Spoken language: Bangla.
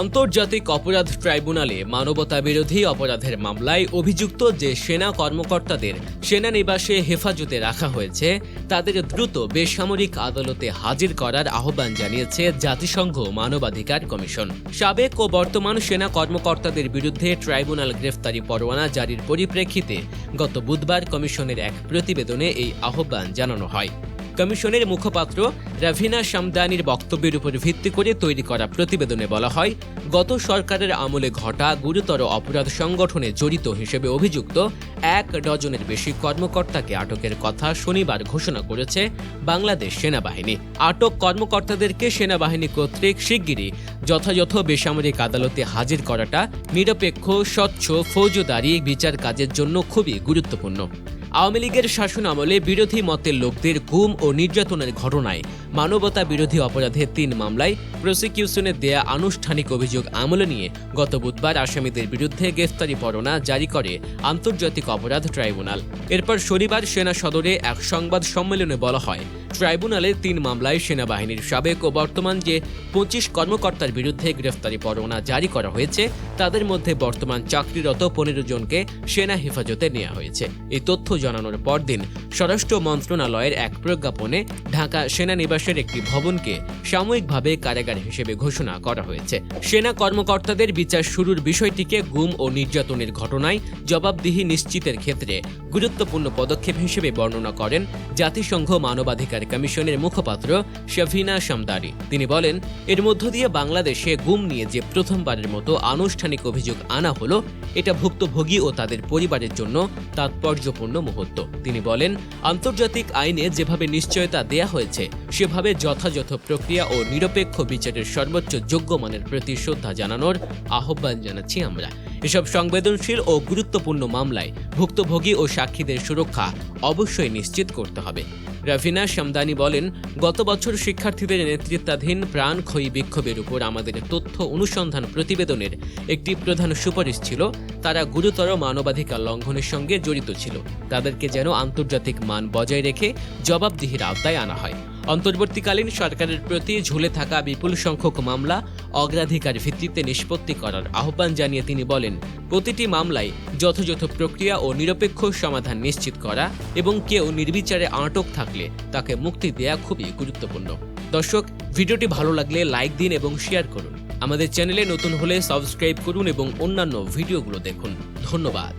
আন্তর্জাতিক অপরাধ ট্রাইব্যুনালে মানবতা বিরোধী অপরাধের মামলায় অভিযুক্ত যে সেনা কর্মকর্তাদের সেনানিবাসে হেফাজতে রাখা হয়েছে, তাদের দ্রুত বেসামরিক আদালতে হাজির করার আহ্বান জানিয়েছে জাতিসংঘ মানবাধিকার কমিশন। সাবেক ও বর্তমান সেনা কর্মকর্তাদের বিরুদ্ধে ট্রাইব্যুনাল গ্রেফতারি পরোয়ানা জারির পরিপ্রেক্ষিতে গত বুধবার কমিশনের এক প্রতিবেদনে এই আহ্বান জানানো হয়। কমিশনের মুখপাত্র রাভিনা সামদানির বক্তব্যের উপর ভিত্তি করে তৈরি করা প্রতিবেদনে বলা হয়, গত সরকারের আমলে ঘটা গুরুতর অপরাধ সংগঠনে জড়িত হিসেবে অভিযুক্ত এক ডজনের বেশি কর্মকর্তাকে আটকের কথা শনিবার ঘোষণা করেছে বাংলাদেশ সেনাবাহিনী। আটক কর্মকর্তাদেরকে সেনাবাহিনী কর্তৃক শিগগিরই যথাযথ বেসামরিক আদালতে হাজির করাটা নিরপেক্ষ, স্বচ্ছ, ফৌজদারি বিচার কাজের জন্য খুবই গুরুত্বপূর্ণ। আওয়ামী লীগের শাসন আমলে বিরোধী মতের লোকদের গুম ও নির্যাতনের ঘটনায় মানবতা বিরোধী অপরাধের তিন মামলায় প্রসিকিউশনে দেয়া আনুষ্ঠানিক অভিযোগ আমলে নিয়ে গত বুধবার আসামিদের বিরুদ্ধে গ্রেফতারি পরোয়ানা জারি করে আন্তর্জাতিক অপরাধ ট্রাইব্যুনাল। এরপর শনিবার সেনা সদরে এক সংবাদ সম্মেলনে বলা হয় ট্রাইব্যুনালের তিন মামলায় সেনাবাহিনীর সাবেক ও বর্তমান যে পঁচিশ কর্মকর্তার বিরুদ্ধে গ্রেফতারি পরোয়ানা জারি করা হয়েছে, তাদের মধ্যে বর্তমান চাকরিরত পনেরো জনকে সেনা হেফাজতে নেওয়া হয়েছে। এই তথ্য জানানোর পরদিন স্বরাষ্ট্র মন্ত্রণালয়ের এক প্রজ্ঞাপনে ঢাকা সেনানিবাসের একটি ভবনকে সাময়িকভাবে কারাগার হিসেবে ঘোষণা করা হয়েছে। সেনা কর্মকর্তাদের বিচার শুরুর বিষয়টিকে গুম ও নির্যাতনের ঘটনায় জবাবদিহি নিশ্চিতের ক্ষেত্রে গুরুত্বপূর্ণ পদক্ষেপ হিসেবে বর্ণনা করেন জাতিসংঘ মানবাধিকার কমিশনের মুখপাত্র শাভিনা শামদারি তিনি বলেন, এর মধ্য দিয়ে বাংলাদেশে গুম নিয়ে যে প্রথমবারের মতো আনুষ্ঠানিক অভিযোগ আনা হলো, এটা ভুক্তভোগী ও তাদের পরিবারের জন্য তাৎপর্যপূর্ণ মুহূর্ত। তিনি বলেন, আন্তর্জাতিক আইনে যেভাবে নিশ্চয়তা দেয়া হয়েছে, সেভাবে যথাযথ প্রক্রিয়া ও নিরপেক্ষ বিচারের সর্বোচ্চ যোগ্য মানের প্রতি শ্রদ্ধা জানানোর আহ্বান জানাচ্ছি আমরা। এসব সংবেদনশীল ও গুরুত্বপূর্ণ মামলায় ভুক্তভোগী ও সাক্ষীদের সুরক্ষা অবশ্যই নিশ্চিত করতে হবে। রাফিনা শামদানি বলেন, গত বছর শিক্ষার্থীদের নেতৃত্বাধীন প্রাণক্ষয়ী বিক্ষোভের উপর আমাদের তথ্য অনুসন্ধান প্রতিবেদনের একটি প্রধান সুপারিশ ছিল। তারা গুরুতর মানবাধিকার লঙ্ঘনের সঙ্গে জড়িত ছিল। তাদেরকে যেন আন্তর্জাতিক মান বজায় রেখে জবাবদিহির আওতায় আনা হয়। অন্তর্বর্তীকালীন সরকারের প্রতি ঝুলে থাকা বিপুল সংখ্যক মামলা অগ্রাধিকার ভিত্তিতে নিষ্পত্তি করার আহ্বান জানিয়ে তিনি বলেন, প্রতিটি মামলায় যথাযথ প্রক্রিয়া ও নিরপেক্ষ সমাধান নিশ্চিত করা এবং কেউ নির্বিচারে আটক থাকলে তাকে মুক্তি দেয়া খুবই গুরুত্বপূর্ণ। দর্শক, ভিডিওটি ভালো লাগলে লাইক দিন এবং শেয়ার করুন। আমাদের চ্যানেলে নতুন হলে সাবস্ক্রাইব করুন এবং অন্যান্য ভিডিওগুলো দেখুন। ধন্যবাদ।